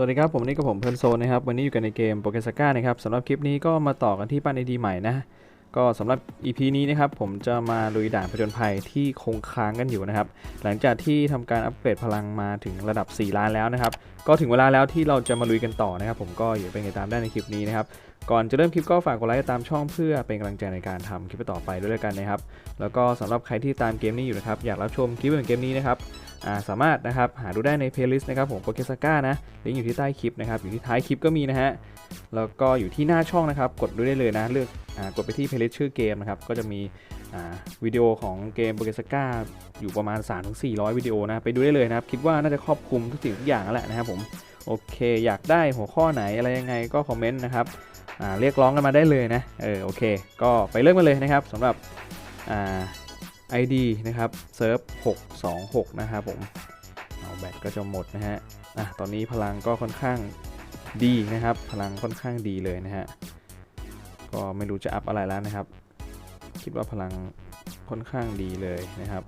สวัสดีครับผมนี่กับผมเพลินโซนนะครับวันนี้อยู่กันในเกมโปเกสก้านะครับสำหรับคลิปนี้ก็มาต่อกันที่ปั้นไอดีใหม่นะก็สำหรับ EP นี้นะครับผมจะมาลุยด่านผจญภัยที่คงค้างกันอยู่นะครับหลังจากที่ทำการอัปเกรดพลังมาถึงระดับ 4 ล้านแล้วนะครับก็ถึงเวลาแล้วที่เราจะมาลุยกันต่อนะครับผมก็อย่าเป็นไงตามได้ในคลิปนี้นะครับก่อนจะเริ่มคลิปก็ฝากกดไลค์ตามช่องเพื่อเป็นกำลังใจในการทำคลิปต่อไปด้วยกันนะครับแล้วก็สำหรับใครที่ตามเกมนี้อยู่นะครับอยากรับชมคลิปเหมือนเกมนี้นะครับ สามารถนะครับหาดูได้ในเพลย์ลิสต์นะครับผมโปเกสก้านะลิงก์อยู่ที่ใต้คลิปนะครับอยู่ที่ท้ายคลิปก็มีนะฮะแล้วก็อยู่ที่หน้าช่องนะครับ กดดูได้เลยนะเลือกอกดไปที่เพลย์ลิสต์ชื่อเกมนะครับก็จะมีวิดีโอของเกมโปเกสก้าอยู่ประมาณ 3-400 วิดีโอนะไปดูได้เลยนะครับ คิดว่าน่าจะครอบคลุมทุกสิ่งทุกอย่างแล้วแหละนะครับผมโอเค อยากได้หัวข้อไหนอะไรยังไงก็คอมเมนต์นะครับเรียกร้องกันมาได้เลยนะเออโอเค ก็ไปเริ่มกันเลยนะครับสำหรับ ID นะครับเซิร์ฟ626 นะครับผมเอาแบตก็จะหมดนะฮะอะตอนนี้พลังก็ค่อนข้างดีนะครับ พลังค่อนข้างดีเลยนะฮะก็ไม่รู้จะอัพอะไรแล้วนะครับ คิดว่าพลังค่อนข้างดีเลยนะครับ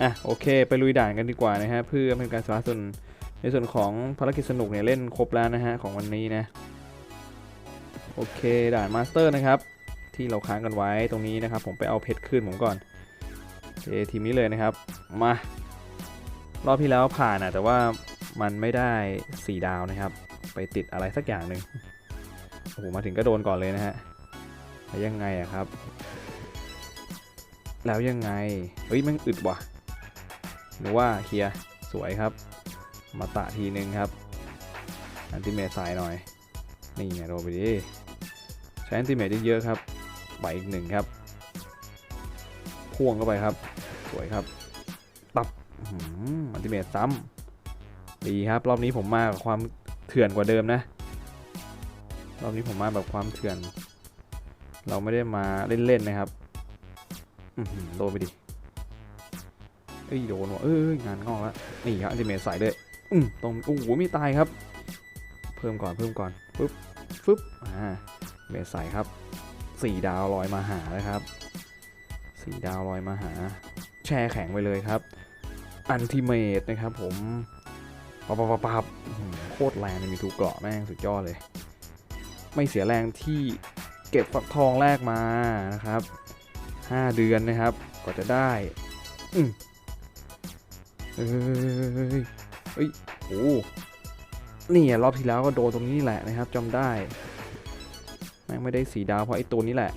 อะโอเค ไปลุยด่านกันดีกว่านะฮะเพื่อเป็นการสาส่วนในส่วนของภารกิจสนุกเนี่ยเล่นครบแล้วนะฮะของวันนี้นะโอเคด่านมาสเตอร์นะครับ ที่เราค้างกันไว้ตรงนี้นะครับ ผมไปเอาเพชรขึ้นผมก่อนเคทีมนี้เลยนะครับ มารอบที่แล้วผ่านอะแต่ว่ามันไม่ได้ 4 ดาวนะครับ ไปติดอะไรสักอย่างหนึ่งโอ้โหมาถึงก็โดนก่อนเลยนะฮะแล้วยังไงอะครับ แล้วยังไงเฮ้ยมันอึดว่ะหรือว่าเคลียร์สวยครับ มาตะทีนึงครับอันติเมทสายหน่อยนี่ไงโดนไปดิใช้อันติเมทเยอะๆครับ ไปอีกหนึ่งครับ พ่วงเข้าไปครับ สวยครับ ตับอื้อหืออัลติเมทซ้ำดีครับ รอบนี้ผมมากับความเถื่อนกว่าเดิมนะ รอบนี้ผมมาแบบความเถื่อน เราไม่ได้มาเล่นๆนะครับโดนไปดิเอ้ยโดนว่ะเอ้ยงานงอกแล้วนี่ครับอัลติเมทใส่เลยตรงโอ้โหไม่ตายครับ เพิ่มก่อนเพิ่มก่อนปึ๊บฟึบอ่าเมทใส่ครับ สี่ดาวลอยมาหาเลยครับสี่ดาวลอยมาหา แช่แข็งไปเลยครับอันติเมตนะครับผมปับปับปับปับอื้อหือโคตรแรงเลยมีทูเกราะแม่งสุดยอดเลย ไม่เสียแรงที่เก็บฟักทองแรกมานะครับ 5 เดือนนะครับกว่าจะได้อืมเอ้ยเฮ้ยโอ้นี่รอบที่แล้วก็โดนตรงนี้แหละนะครับจำได้ ไม่ได้สีดาวเพราะไอ้ตัวนี้แหละ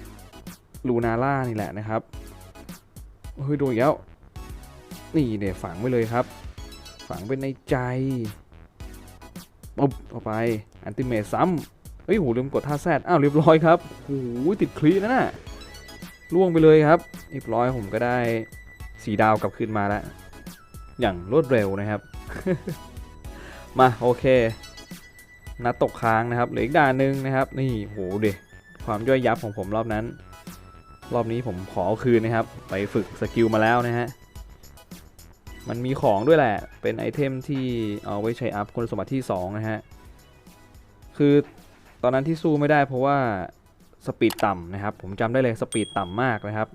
ลูนาร่านี่แหละนะครับเฮ้ยโดนอีกแล้ว นี่เนี่ยฝังไว้เลยครับ ฝังเป็นในใจปุ๊บเข้าไปอันติเมทซ้ำเฮ้ยโหลืมกดท่าแซดอ้าวเรียบร้อยครับโหติดคลีนะน่ะล่วงไปเลยครับเรียบร้อยผมก็ได้สีดาวกลับคืนมาแล้ว อย่างรวดเร็วนะครับ มาโอเคนัดตกค้างนะครับเหลืออีกด่านหนึ่งนะครับ นี่โหเด็ ความย่อยยับของผมรอบนั้น รอบนี้ผมขอเอาคืนนะครับ ไปฝึกสกิลมาแล้วนะฮะ มันมีของด้วยแหละ เป็นไอเทมที่เอาไว้ใช้อัพคุณสมบัติที่ 2 นะฮะ คือตอนนั้นที่สู้ไม่ได้เพราะว่าสปีดต่ำนะครับ ผมจำได้เลยสปีดต่ำมากนะครับ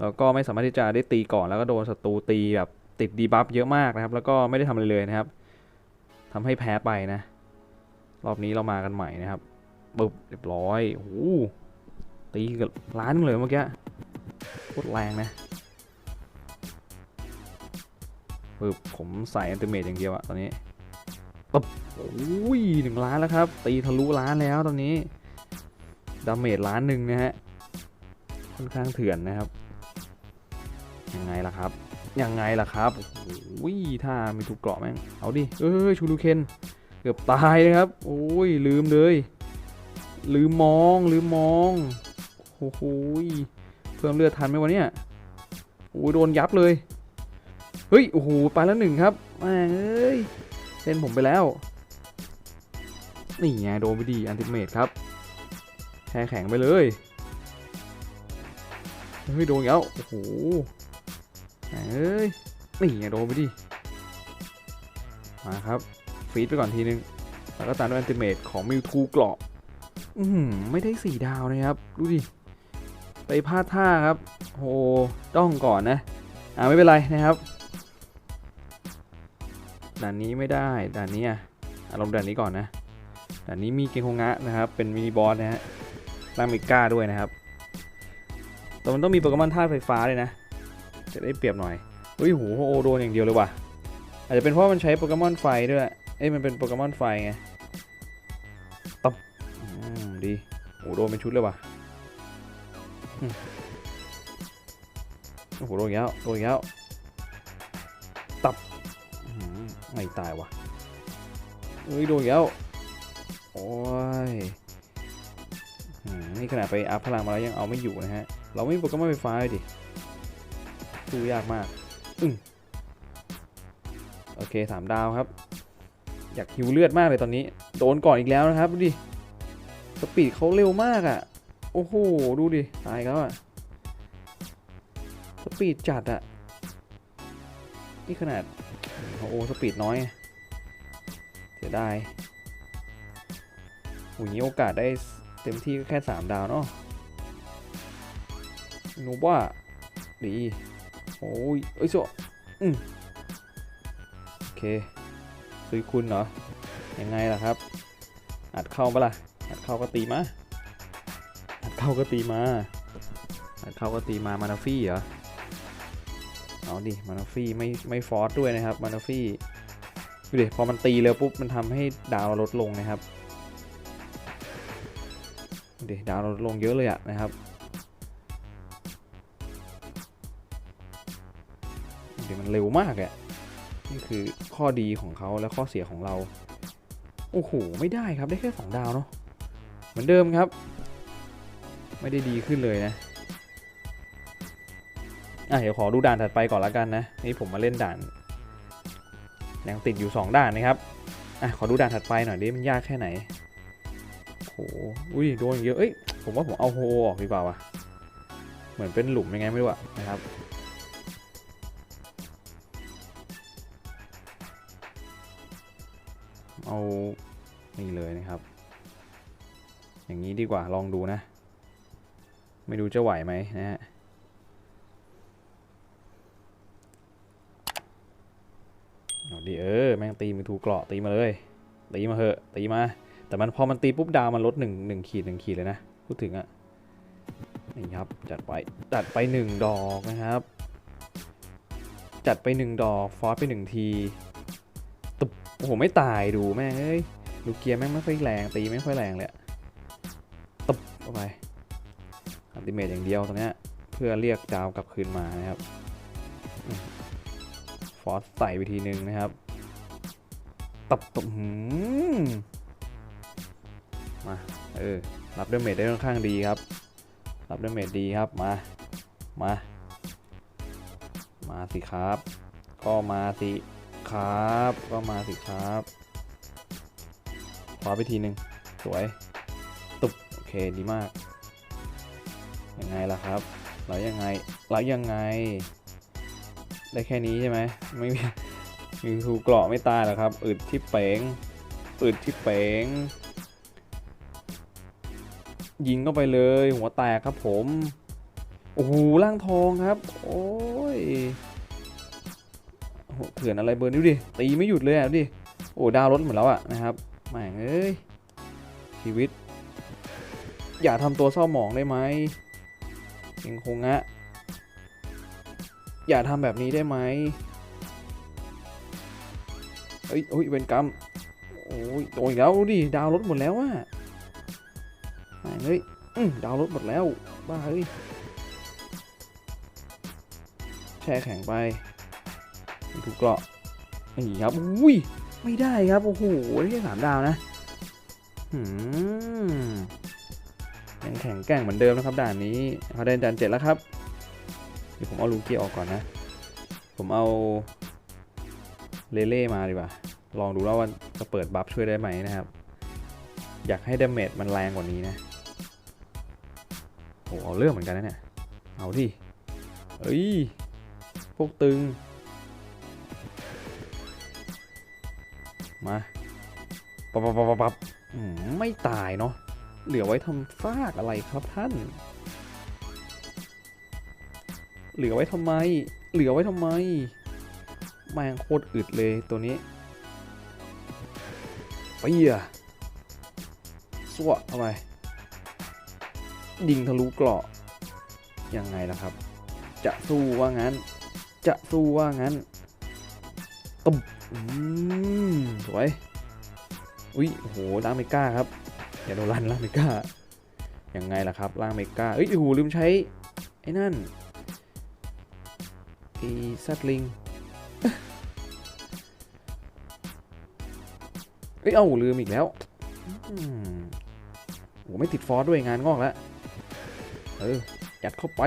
แล้วก็ไม่สามารถที่จะได้ตีก่อนแล้วก็โดนศัตรูตีแบบติดดีบัฟเยอะมากนะครับ แล้วก็ไม่ได้ทำอะไรเลยนะครับทำให้แพ้ไปนะ รอบนี้เรามากันใหม่นะครับ ปึ๊บเรียบร้อยโอ้ตีเกับล้านเลยเมื่อกี้โคตรแรงนะปึ๊บผมใส่อันติเมตอย่างเดียวอะตอนนี้ปึ๊บโอ้ยหนึ่งล้านแล้วครับ ตีทะลุล้านแล้วตอนนี้ดาเมจล้านหนึ่งนะฮะค่อนข้างเถื่อนนะครับ ยังไงล่ะครับ ยังไงล่ะครับโอ้ยถ้ามีถูกเกราะแม่งเอาดิเอ้ยชูรูเคนเกือบตายนะครับโอ้ยลืมเลย ลืมมองลืมมองโอ้โหเพิ่มเลือดทันไหมวะเนี่ยโอ้ยโดนยับเลย เฮ้ย โอ้โห ไปแล้วหนึ่งครับแม่เอ้ยเล่นผมไปแล้ว นี่ไงโดนไปดีอันติเมตครับแช่แข็งไปเลย เฮ้ย โดนแล้วโอ้โหแม่เอ้ย นี่ไงโดนไปดิมาครับ ฟีดไปก่อนทีนึง แล้วก็ตามด้วยอันติเมตของมิวทูเกราะ อือหือไม่ได้สี่ดาวนะครับ ดูดิ ไปพลาดท่าครับ โหต้องก่อนนะ อ่าไม่เป็นไรนะครับ ด่านนี้ไม่ได้ ด่านนี้อะอะลองด่านนี้ก่อนนะ ด่านนี้มีเกงโฮงะนะครับ เป็นมินิบอสนะฮะร่างมิก้าด้วยนะครับ แต่มันต้องมีโปเกมอนธาตุไฟฟ้าเลยนะ จะได้เปรียบหน่อยเฮ้ยโหโอโดนอย่างเดียวเลยว่ะ อาจจะเป็นเพราะมันใช้โปเกมอนไฟด้วย เอ้ยมันเป็นโปเกมอนไฟไง ดีโอ้โดนเป็นชุดเลยว่ะโอ้โหโดนอีกแล้วโดนอีกแล้วตับไม่ตายว่ะเฮ้ยโดนอีกแล้วโอ้ยนี่ขนาดไปอัพพลังมาแล้วยังเอาไม่อยู่นะฮะ เราไม่มีโปเกมอนไฟฟ้าเลยดิสู้ยากมากอึ้งโอเคสามดาวครับ อยากหิวเลือดมากเลยตอนนี้ โดนก่อนอีกแล้วนะครับดูดิ สปีดเขาเร็วมากอะ่ะ โอ้โห ดูดิ ตายแล้วอะ่ะ สปีดจัดอะ่ะ นี่ขนาดโอ้โหสปีดน้อย เสียดายโอ้ยนี้โอกาสได้เต็มที่ก็แค่ 3 ดาวเนาะนูว่าดีโอ้ยเอ้ยโซอืมโอเคซุยคุณเหรอ ยังไงล่ะครับ อัดเข้าปะล่ะ อัดเข้าก็ตีมาอัดเข้าก็ตีมาอัดเข้าก็ตีมามานาฟี่เหรอเอาดิมานาฟี่ไม่ไม่ฟอสด้วยนะครับมานาฟี่ดูดิพอมันตีเร็วปุ๊บมันทำให้ดาวเราลดลงนะครับดูดิดาวเราลดลงเยอะเลยอะนะครับเดี๋ยวมันเร็วมากอะนี่คือข้อดีของเขาและข้อเสียของเรา โอ้โห ไม่ได้ครับ ได้แค่สองดาวเนาะเห มือนเดิมครับ ไม่ได้ดีขึ้นเลยนะอะเดี๋ยวขอดูด่านถัดไปก่อนละกันนะนี่ผมมาเล่นด่านยังติดอยู่ 2 ด่านนะครับอะขอดูด่านถัดไปหน่อยดิมันยากแค่ไหนโอ้โหอุ้ยโดนเยอะเอ้ยผมว่าผมเอาโฮออกดีกว่าวะเหมือนเป็นหลุมยังไงไม่รู้อะนะครับเอานี่เลยนะครับ อย่างนี้ดีกว่าลองดูนะ ไม่รู้จะไหวไหมนะฮะเอาดีเออแม่งตีมือถูกเกราะตีมาเลยตีมาเหอะตีมา แต่มันพอมันตีปุ๊บดาวมันลดหนึ่งหนึ่งขีดหนึ่งขีดเลยนะ พูดถึงอะนี่ครับจัดไปจัดไปหนึ่งดอกนะครับ จัดไปหนึ่งดอกฟอสไปหนึ่งทีตุบโอ้โหไม่ตายดูแม่งเอ้ยลูเกียร์แม่งไม่ค่อยแรงตีไม่ค่อยแรงเลย เข้าไปอัลติเมทอย่างเดียวตรงนี้เพื่อเรียกดาวกลับคืนมานะครับฟอสใส่ไปทีหนึ่งนะครับตับตบหืมมาเออรับดาเมจได้ค่อนข้างดีครับ รับดาเมจดีครับมามา มาสิครับ ก็มาสิครับ ก็มาสิครับขอไปทีหนึ่งสวย เคดีมาก ยังไงล่ะครับแล้วยังไงแล้วยังไง ได้แค่นี้ใช่ไหมไม่มีมีทูเกราะไม่ตายหรอครับอึดที่เป๋งอึดที่เป๋งยิงเข้าไปเลย หัวแตกครับผม โอ้โหร่างทองครับ โอ้ยเถื่อนอะไรเบอร์นี้ดูดิ ตีไม่หยุดเลยอะดิ โอ้ดาวรถหมดแล้วอะนะครับแม่งเอ้ยชีวิต อย่าทำตัวเศร้าหมองได้ไหมยังคงอะอย่าทำแบบนี้ได้ไหมเอ้ยโอ้ยเวนกรรมโอ้ยโดนแล้วดิดาวรถหมดแล้วอะแม่งเฮ้ยดาวรถหมดแล้ว บ้าเฮ้ย แช่แข็งไปถูกเกราะนี่ครับ อุ้ย ไม่ได้ครับ โอ้โหได้แค่สามดาวนะ หืม ยังแข็งแกร่งเหมือนเดิมนะครับด่านนี้เขาได้ด่านเจ็ดแล้วครับเดี๋ยวผมเอาลูเกียออกก่อนนะ ผมเอาเลเล่มาดีกว่า ลองดูแล้วว่าจะเปิดบัฟช่วยได้ไหมนะครับ อยากให้ดาเมจมันแรงกว่านี้นะโอ้เอาเรื่องเหมือนกันนะเนี่ย เอาดิเอ้ย พวกตึง มา ปับปับปับปับไม่ตายเนาะ เหลือไว้ทำซากอะไรครับท่าน เหลือไว้ทำไม เหลือไว้ทำไมแมงโคตรอึดเลยตัวนี้เปียสวะเข้าไปยิงทะลุเกราะยังไงล่ะครับ จะสู้ว่างั้น จะสู้ว่างั้นตุ้มอืมสวย อุ้ยโหล่างเมกาครับ อย่าโดนลันล่างเมกายังไงล่ะครับล่างเมกาเอ้ยโอ้โหลืมใช้ไอ้นั่นไอ้ซัดลิงเอ้ยเอ้าลืมอีกแล้วอืมโอ้ไม่ติดฟอสด้วยงานงอกแล้ว เออยัดเข้าไป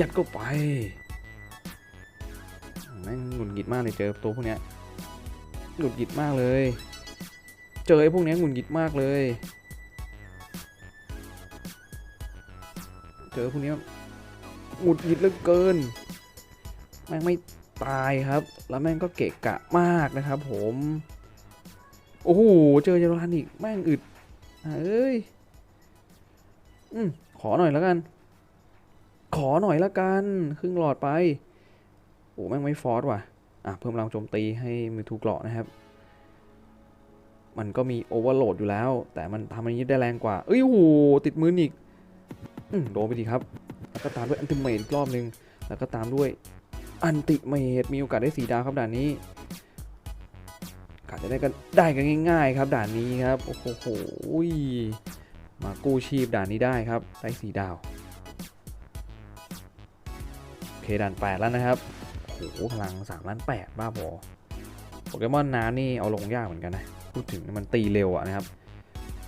ยัดเข้าไปแม่งหงุดหงิดมากเลยเจอตัวพวกเนี้ยหงุดหงิดมากเลย เจอไอ้พวกนี้หงุดหงิดมากเลย เจอพวกนี้หงุดหงิดเหลือเกิน แม่งไม่ตายครับ แล้วแม่งก็เกะกะมากนะครับ ผม โอ้โห เจอเจอรันอีก แม่งอึดเอ้ย อืมขอหน่อยแล้วกัน ขอหน่อยและกัน ครึ่งหลอดไป โอ้แม่งไม่ฟอสว่ะ อะ เพิ่มพลังโจมตีให้มือทูกเกราะนะครับ มันก็มีโอเวอร์โหลดอยู่แล้ว แต่มันทำอันนี้ได้แรงกว่า เอ้ยโหติดมืออีกอืโดนไปทีครับ แล้วก็ตามด้วยอันติเมทอีกรอบนึง แล้วก็ตามด้วยอันติเมทมีโอกาสได้สีดาวครับด่านนี้กาจะได้กันได้กันง่าย ๆ ครับ ด่านนี้ครับโอ้โหมากู้ชีพด่านนี้ได้ครับได้สีดาวโอเคด่านแปดแล้วนะครับโอ้โหพลัง3ล้านแปดบ้าบอโปเกมอนน้ำนี่เอาลงยากเหมือนกันนะ พูดถึงมันตีเร็วอะนะครับ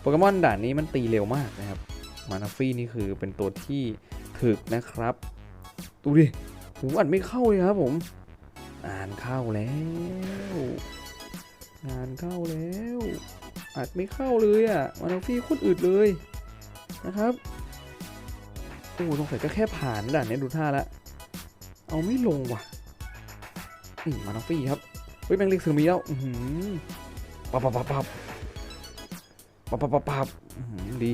โปเกมอนด่านนี้มันตีเร็วมากนะครับ มานาฟี่นี่คือเป็นตัวที่ถึกนะครับ ดูดิหูอัดไม่เข้าเลยครับผมงานเข้าแล้ว งานเข้าแล้วอัดไม่เข้าเลยอะมานาฟี่โคตรอึดเลยนะครับโอ้สงสัยก็แค่ผ่านด่านนี้ดูท่าละเอาไม่ลงว่ะนี่มานาฟี่ครับเฮ้ยแมงเล็กสึมิแล้วอือหือ ปับปับปับปับปับปับปับปับดี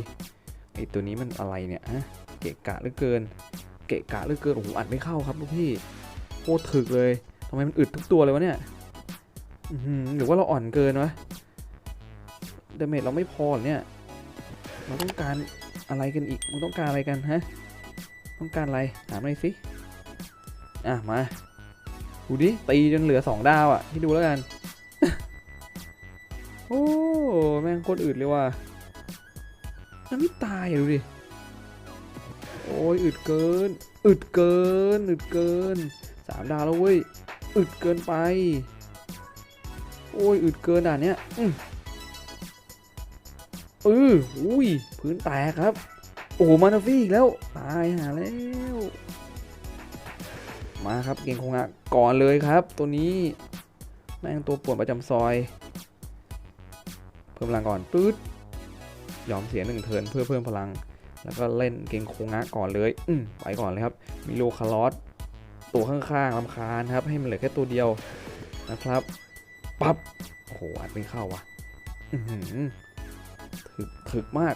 ไอตัวนี้มันอะไรเนี่ยฮะเกะกะเหลือเกิน เกะกะเหลือเกินโอ้โหอัดไม่เข้าครับลูกพี่โคตรถึกเลยทำไมมันอึดทุกตัวเลยวะเนี่ยอืหรือว่าเราอ่อนเกินวะเดเมจเราไม่พอเนี่ยเราต้องการอะไรกันอีกมันต้องการอะไรกันฮะต้องการอะไรถามหน่อยสิอะมาดูดิตีจนเหลือสองดาวอะ่ะที่ดูแล้วกัน โคตรอึดเลยว่ะมันไม่ตายดูดิ โอ้ยอึดเกินอึดเกินอึดเกินสามดาวแล้วเว้ยอึดเกินไป โอ้ยอึดเกินด่านเนี้ยอือออุ้ยพื้นแตกครับ โอ้โหมานาฟี่อีกแล้ว ตายหาแล้ว มาครับเกงคงอะก่อนเลยครับ ตัวนี้แม่งตัวป่วนประจำซอย พิ่มพลังก่อนตืดยอมเสียหนึ่งเทิร์นเพื่อเพิ่มพลัง แล้วก็เล่นเกงโคงะก่อนเลย อืมไปก่อนเลยครับ มีโลคาร์ลอสตัวข้างๆลำคาญครับ ให้มันเหลือแค่ตัวเดียวนะครับ ปับ๊บโอ้โหอัดไม่เข้าว่ะถึกถึกมาก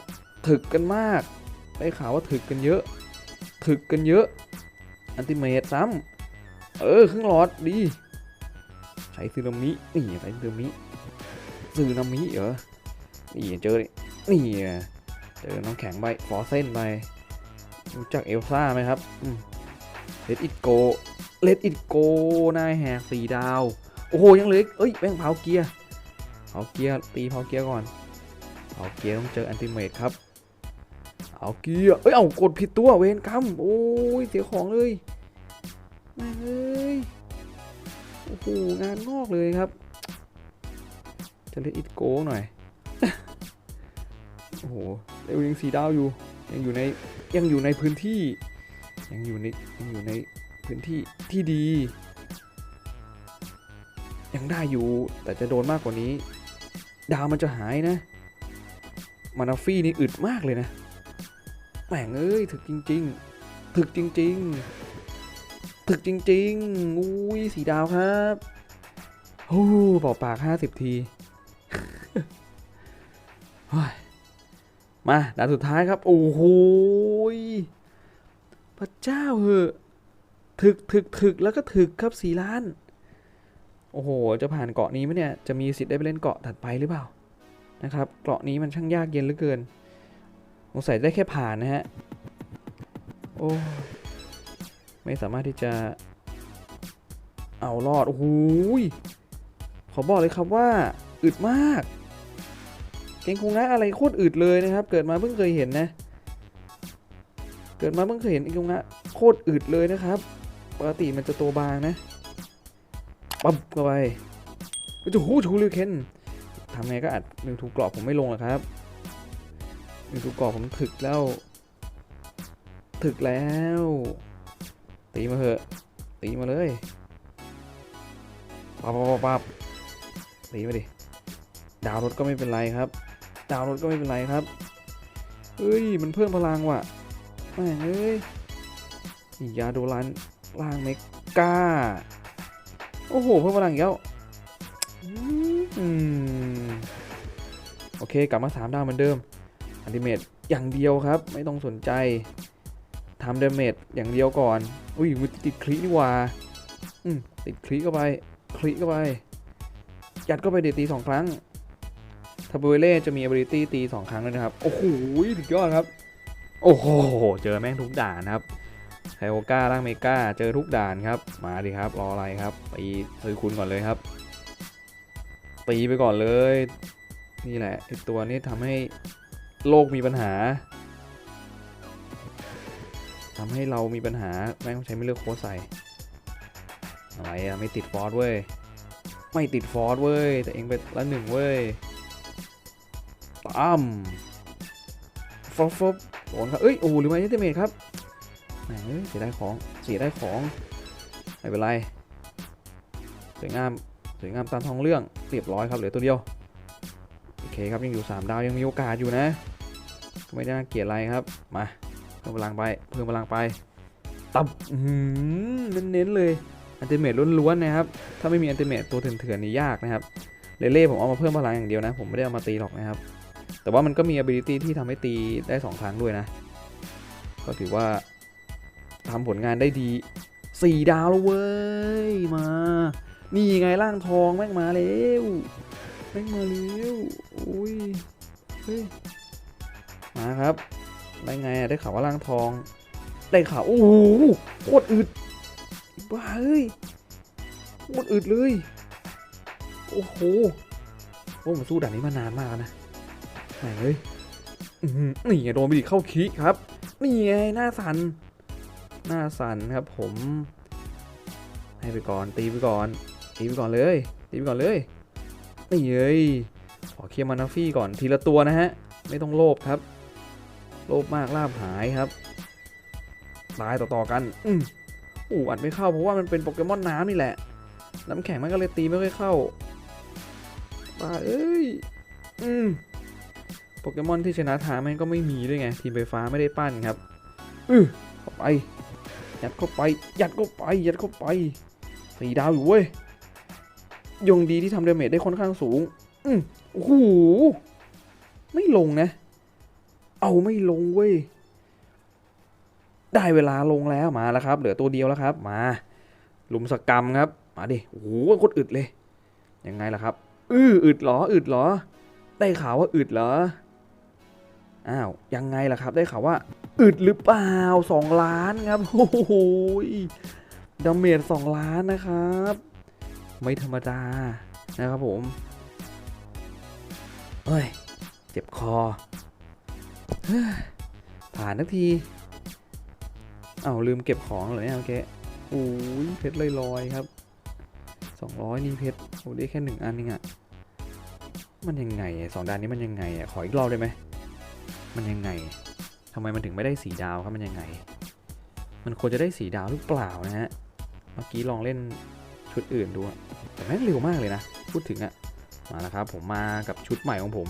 ถึกกันมาก ได้ข่าวว่าถึกกันเยอะ ถึกกันเยอะ อันติเมตซ้ำเออครึ่งหลอดดีใช้ซึนามินี่ใช้ซึนามิซึนามิเหรอ นี่เจอนี่เจอน้ำแข็งใบฟอเส้นไปรู้จักเอลซ่าไหมครับเลดอิดโกเลดอิดโกนายแหกสี่ดาว โอ้โห ยังเหลือเอ้ยแม่งเผาเกียร์เผาเกียร์ตีเผาเกียร์ก่อนเผาเกียร์ต้องเจอแอนติเมตครับเอาเกียร์เอ้ยเอากดผิดตัวเวนคัมโอ้ยเสียของเลยแม่งเอ้ยโอ้โหงานงอกเลยครับจะเลดอิดโกหน่อย โอ้โหเร็วยังสีดาวอยู่ ยังอยู่ในยังอยู่ในพื้นที่ ยังอยู่ในยังอยู่ในพื้นที่ที่ดี ยังได้อยู่แต่จะโดนมากกว่านี้ ดาวมันจะหายนะ มานาฟี่นี่อึดมากเลยนะแหม่งเอ้ยถึกจริง ๆ ถึกจริง ๆ ถึกจริง ๆ อุ้ยสีดาวครับโอ้เป่าปากห้าสิบทีเฮ้ย มาด่านสุดท้ายครับ โอ้โหพระเจ้าเหอะถึกถึกถึกแล้วก็ถึกครับสี่ล้าน โอ้โห จะผ่านเกาะนี้ไหมเนี่ย จะมีสิทธิ์ได้ไปเล่นเกาะถัดไปหรือเปล่า นะครับ เกาะนี้มันช่างยากเย็นเหลือเกินสงสัยได้แค่ผ่านนะฮะ โอ้ ไม่สามารถที่จะ เอารอด โอ้โหยขอบอกเลยครับว่า อึดมาก เกงคงนะอะไรโคตรอึดเลยนะครับ เกิดมาเพิ่งเคยเห็นนะ เกิดมาเพิ่งเคยเห็นเกงคงนะโคตรอึดเลยนะครับ ปกติมันจะตัวบางนะปั๊บเข้าไปโอ้โหชูริวเคนทำไงก็อัดหนึ่งถูกกรอบผมไม่ลงหรอกครับหนึ่งถูกกรอบผมถึกแล้ว ถึกแล้ว ตีมาเถอะ ตีมาเลยปับปับปับปับตีมาดิ ดาวรถก็ไม่เป็นไรครับ ดาวรถก็ไม่เป็นไรครับเฮ้ย มันเพิ่มพลังว่ะแม่งเอ้ยยาโดรันล่างเมกาโอ้โห เพิ่มพลังอีกแล้วอืมโอเค กลับมาสามดาวเหมือนเดิม อันติเมตอย่างเดียวครับ ไม่ต้องสนใจทำเดเมจอย่างเดียวก่อน อุ้ยมันติดคลินี่ว่าอืมติดคลิเข้าไป คลิเข้าไป ยัดเข้าไปเดตีสองครั้ง ทาบูเล่จะมี ability ตีสองครั้งเลยนะครับ โอ้โหสุดยอดครับ โอ้โห เจอแม่งทุกด่านครับไคโอก้าล่างเมกาเจอทุกด่านครับ มาดิครับ รออะไรครับไปซื้อคุณก่อนเลยครับ ตีไปก่อนเลย นี่แหละไอตัวนี้ทำให้โลกมีปัญหาทำให้เรามีปัญหาแม่งต้องใช้ไม่เลือกโค้ดใส่อะไรอะไม่ติดฟอร์สเว้ย ไม่ติดฟอร์สเว้ย แต่เองไปละหนึ่งเว้ย ตั้มฟอฟฟโดนครับ เอ้ย โอ้หรือไม่ยัตเมทครับแหมเอ้ยเสียได้ของ เสียได้ของ ไม่เป็นไร สวยงาม สวยงามตามท้องเรื่อง เรียบร้อยครับ เหลือตัวเดียว โอเคครับ ยังอยู่ 3 ดาว ยังมีโอกาสอยู่นะ ไม่ได้น่าเกลียดอะไรครับ มา เพิ่มพลังไป เพิ่มพลังไป ตับเน้นๆเลย อันติเมตล้วนๆนะครับ ถ้าไม่มีอันติเมตตัวเถื่อนๆนี่ยากนะครับ เลเล่ผมเอามาเพิ่มพลังอย่างเดียวนะ ผมไม่ได้เอามาตีหรอกนะครับ แต่ว่ามันก็มี ability ที่ทำให้ตีได้ 2 ครั้งด้วยนะ ก็ถือว่าทำผลงานได้ดี 4 ดาวแล้วเว้ย มา นี่ไงร่างทองแม่งมาแล้วแม่งมาแล้วอุ้ยเฮ้ยมาครับได้ไงได้ข่าวว่าร่างทอง ได้ข่าวโอ้โหโคตรอึดบ้าเอ้ยโคตรอึดเลย โอ้โหโอ้ผมสู้ด่านนี้มานานมากนะ ไหนเฮ้ยอื้อหือนี่ไงโดนไปดิเข้าคีครับ นี่ไงหน้าสัน หน้าสันครับผม ให้ไปก่อนตีไปก่อน ตีไปก่อนเลย ตีไปก่อนเลย นี่เอ้ยขอเคลียร์มานาฟี่ก่อนทีละตัวนะฮะ ไม่ต้องโลภครับ โลภมากลาบหายครับ ตายต่อๆกัน อืมอู้อัดไม่เข้าเพราะว่ามันเป็นโปเกมอนน้ำนี่แหละ น้ำแข็งมันก็เลยตีไม่ค่อยเข้าบ้าเอ้ย อืม โปเกมอนที่ชนะทางมันก็ไม่มีด้วยไง ทีมไฟฟ้าไม่ได้ปั้นครับอือเข้าไป ยัดเข้าไป ยัดเข้าไป ยัดเข้าไปสี่ดาวอยู่เว้ย ยงดีที่ทำดาเมจได้ค่อนข้างสูง อืมโอ้โห ไม่ลงนะ เอาไม่ลงเว้ย ได้เวลาลงแล้วมาแล้วครับ เหลือตัวเดียวแล้วครับ มา ลุมสกรรมครับ มาดิ โอ้โหโคตรอึดเลย ยังไงล่ะครับ อื้ออึดเหรอ อึดเหรอ ได้ข่าวว่าอึดเหรอ อ้าว ยังไงล่ะครับได้ข่าวว่า อึดหรือเปล่าสองล้านครับ โอ้โหดาเมจสองล้านนะครับ ไม่ธรรมดานะครับผมเฮ้ย เจ็บคอผ่านทักที เอาลืมเก็บของเหรอเนี่ยโอเคโอ้ยเพชรลอยๆครับ 200 นี่เพชรโอ้ได้แค่หนึ่งอันเองอะมันยังไงสองดานนี้มันยังไงอะขออีกรอบได้ไหม มันยังไงทำไมมันถึงไม่ได้สีดาวครับมันยังไง มันควรจะได้สีดาวหรือเปล่านะฮะ เมื่อกี้ลองเล่นชุดอื่นดูแต่แม่งเร็วมากเลยนะ พูดถึงอะมาแล้วครับ ผมมากับชุดใหม่ของผม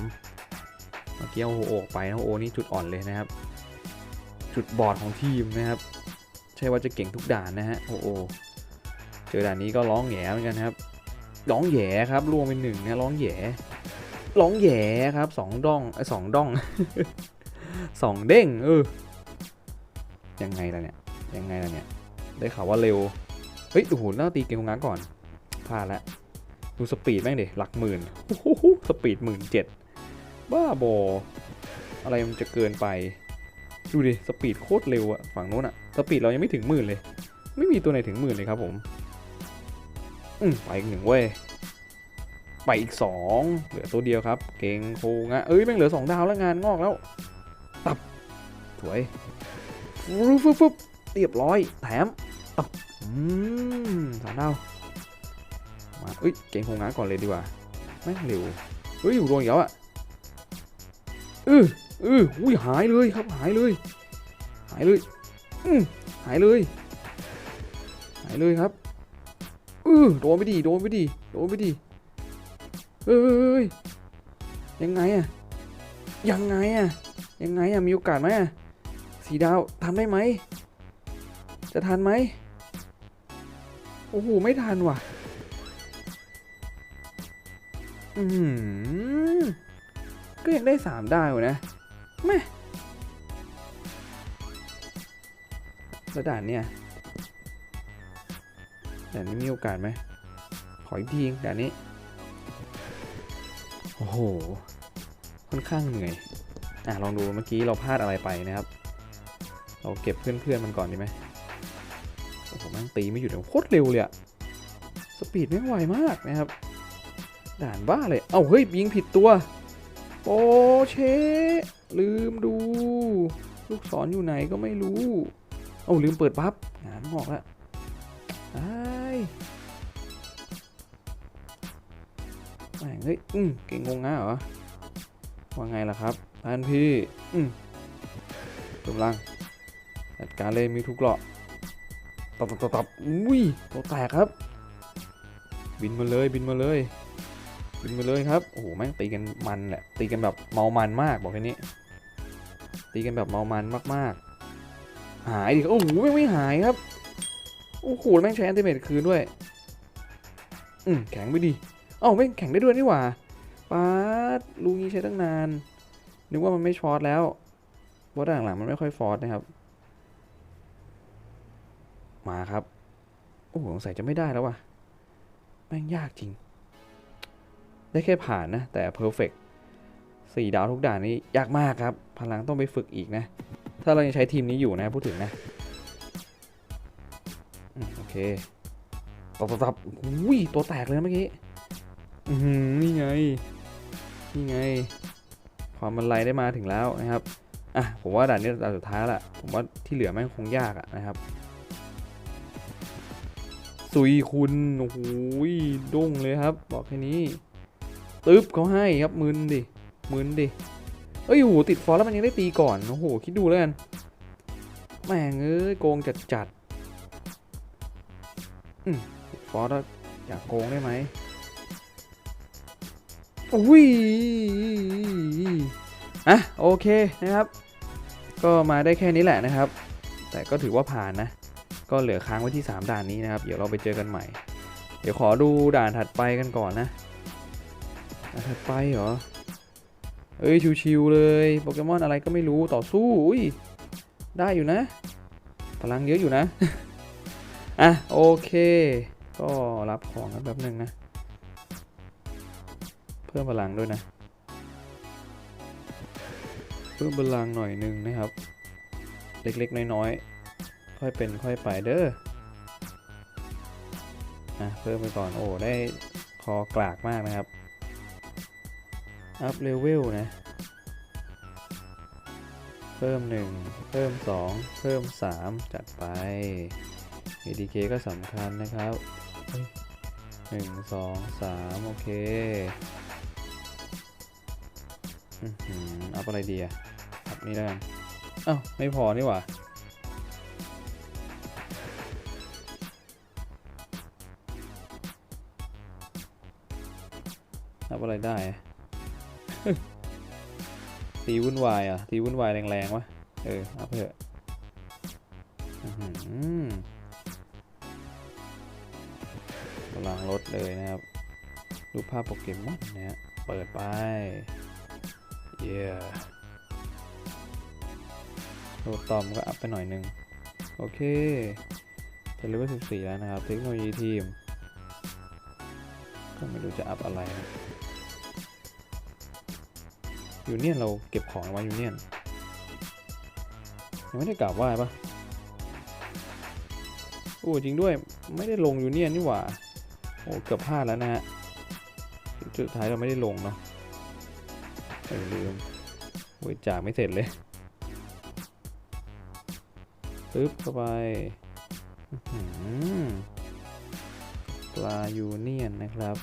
เมื่อกี้เอาโฮโออกไปนะโฮโอนี่จุดอ่อนเลยนะครับ จุดบอดของทีมนะครับ ใช่ว่าจะเก่งทุกด่านนะฮะโอ้โหเจอด่านนี้ก็ร้องแย่เหมือนกันครับ ร้องแย่ครับรวมเป็นหนึ่งนะร้องแย่ร้องแย่ครับสองดองไอ้สองดอง สองเด้งเออยังไงล่ะเนี่ยยังไงล่ะเนี่ยได้ข่าวว่าเร็วเฮ้ยโอ้โหน่าตีเกมงานก่อนพลาดละดูสปีดแม่งดิหลักหมื่นโอ้โหสปีดหมื่นเจ็ดบ้าบออะไรมันจะเกินไปดูดิสปีดโคตรเร็วอะฝั่งโน้นอะสปีดเรายังไม่ถึงหมื่นเลย ไม่มีตัวไหนถึงหมื่นเลยครับผมอืมไปอีกหนึ่งเว้ยไปอีกสองเหลือตัวเดียวครับ เก่งโคงะเอ้ยแม่งเหลือสองดาวแล้วงานงอกแล้ว สวยฟึบฟึบฟึบเรียบร้อย แถมตับอืมสามดาวมาเอ้ย เก่งโคงะก่อนเลยดีกว่าแม่งเร็วเฮ้ยอยู่โดนอีกแล้วอะเออเอออุ้ยหายเลยครับหายเลย หายเลยอืมหายเลย หายเลยครับเออโดนไปดีโดนไปดีโดนไปดีเอ้ยยังไงอะยังไงอะยังไงอะมีโอกาสไหมอะ สีดาวทำได้ไหม จะทันไหม โอ้โห ไม่ทันว่ะ อืมก็ยังได้สามดาวนะแม่แล้วด่านเนี่ยด่านนี้มีโอกาสไหม ขออีกทีด่านนี้ โอ้โห ค่อนข้างเหนื่อย อะ ลองดูเมื่อกี้เราพลาดอะไรไปนะครับ เราเก็บเพื่อนๆมันก่อนดีไหมโอ้โหแม่งตีไม่หยุดเลยโคตรเร็วเลยอะสปีดแม่งไวมากนะครับ ด่านบ้าเลย เอ้าเฮ้ยยิงผิดตัวโอเช ลืมดู ลูกศรออยู่ไหนก็ไม่รู้ เอ้าลืมเปิดบัฟงานงอกล้วไอ้แม่งเฮ้ยอืมเก่งงงง่าเหรอ ว่าไงล่ะครับท่านพี่ อืมกำลัง จัดการเลยมีทุกเกราะตับตับตับตับอุ้ยตัวแตกครับ บินมาเลยบินมาเลยบินไปเลยครับโอ้โหแม่งตีกันมันแหละตีกันแบบเมามันมากบอกแค่นี้ ตีกันแบบเมามันมากๆ หายดิโอ้โหไม่ไม่หายครับโอ้โหแม่งใช้อันติเมทคืนด้วยอืมแข็งไปดิเอ้าแม่งแข็งได้ด้วยนี่หว่าป๊าดลูกนี้ใช้ตั้งนานนึกว่ามันไม่ช็อตแล้วเพราะหลังมันไม่ค่อยฟอสนะครับ มาครับ โอ้โหสงสัยจะไม่ได้แล้วว่ะ แม่งยากจริง ได้แค่ผ่านนะ แต่ perfect สี่ดาวทุกด่านนี้ยากมากครับ พลังต้องไปฝึกอีกนะ ถ้าเรายังใช้ทีมนี้อยู่นะพูดถึงนะอโอเคตับตับตับอุ้ยตัวแตกเลยนะเมื่อกี้อือหือนี่ไง นี่ไง ความมันไลได้มาถึงแล้วนะครับ อะ ผมว่าด่านนี้ด่านสุดท้ายละ ผมว่าที่เหลือแม่งคงยากอะนะครับ สุยคุณโอ้โหด้งเลยครับ บอกแค่นี้ตึ๊บเขาให้ครับมึนดิมึนดิเอ้ยโหติดฟอสแล้วมันยังได้ตีก่อนโอ้โหคิดดูแล้วกันแม่งเอ้ยโกงจัดจัดอืมติดฟอสแล้วอยากโกงได้ไหมอุ้ยอะโอเคนะครับ ก็มาได้แค่นี้แหละนะครับ แต่ก็ถือว่าผ่านนะ ก็เหลือค้างไว้ที่ 3 ด่านนี้นะครับ เดี๋ยวเราไปเจอกันใหม่ เดี๋ยวขอดูด่านถัดไปกันก่อนนะด่านถัดไปเหรอ เอ้ยชิวๆเลยโปเกมอนอะไรก็ไม่รู้ต่อสู้อุ้ยได้อยู่นะ พลังเยอะอยู่นะ อะโอเค ก็รับของกันแป๊บหนึงนะ เพิ่มพลังด้วยนะ เพิ่มพลังหน่อยหนึงนะครับ เล็กๆน้อยๆ ค่อยเป็นค่อยไปเด้ออะเพิ่มไปก่อนโอ้ได้คอกลากมากนะครับ อัพเลเวลนะ เพิ่ม 1 เพิ่ม 2 เพิ่ม 3 จัดไป ADK ก็สำคัญนะครับเฮ้ยหนึ่งสองสามโอเคอือหืออัพอะไรดีอะอัพนี้แล้วกันอ้าวไม่พอนี่หว่า อะไรได้ ตีวุ่นวายอะ ตีวุ่นวายแรงๆวะ เออเอาไปเถอะอื้อหือพลังลดเลยนะครับ รูปภาพโปเกมอนนะฮะ เปิดไป เย้โหลดตอมก็อัพไปหน่อยนึง โอเคจะเลเวล14 แล้วนะครับ เทคโนโลยีทีม ก็ไม่รู้จะอัพอะไรนะ ยูเนียนเราเก็บของไว้ยูเนียนยังไม่ได้กราบไหว้ปะโอ้จริงด้วยไม่ได้ลงยูเนียนนี่หว่าโอ้เกือบพลาดแล้วนะฮะจุดท้ายเราไม่ได้ลงเนาะเออลืมบริจาคไม่เสร็จเลยปึ๊บเข้าไปปลายูเนียนนะครับ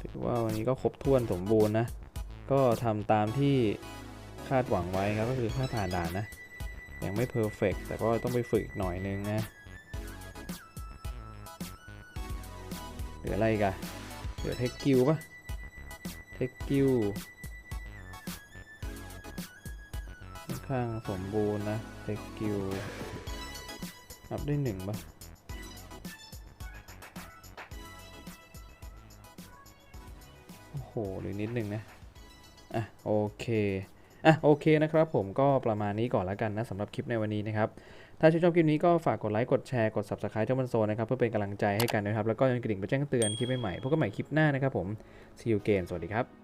ถือว่าวันนี้ก็ครบถ้วนสมบูรณ์นะ ก็ทำตามที่คาดหวังไว้ครับก็คือค่าผ่านด่านนะ ยังไม่เพอร์เฟกแต่ก็ต้องไปฝึกอีกหน่อยนึงนะเหลืออะไรกันเหลือเทคกิวปะเทคกิวค่อนข้างสมบูรณ์นะเทคกิวอัพได้หนึ่งปะโอ้โหเหรือนิดหนึ่งนะ อะโอเคอะโอเคนะครับผมก็ประมาณนี้ก่อนแล้วกันนะสำหรับคลิปในวันนี้นะครับ ถ้าชื่นชอบคลิปนี้ก็ฝากกดไลค์กดแชร์กด subscribe เจ้ามันโซนนะครับ เพื่อเป็นกำลังใจให้กันนะครับ แล้วก็ยังกระดิ่งไปแจ้งเตือนคลิปใหม่ๆพบกันใหม่คลิปหน้านะครับผม see you again สวัสดีครับ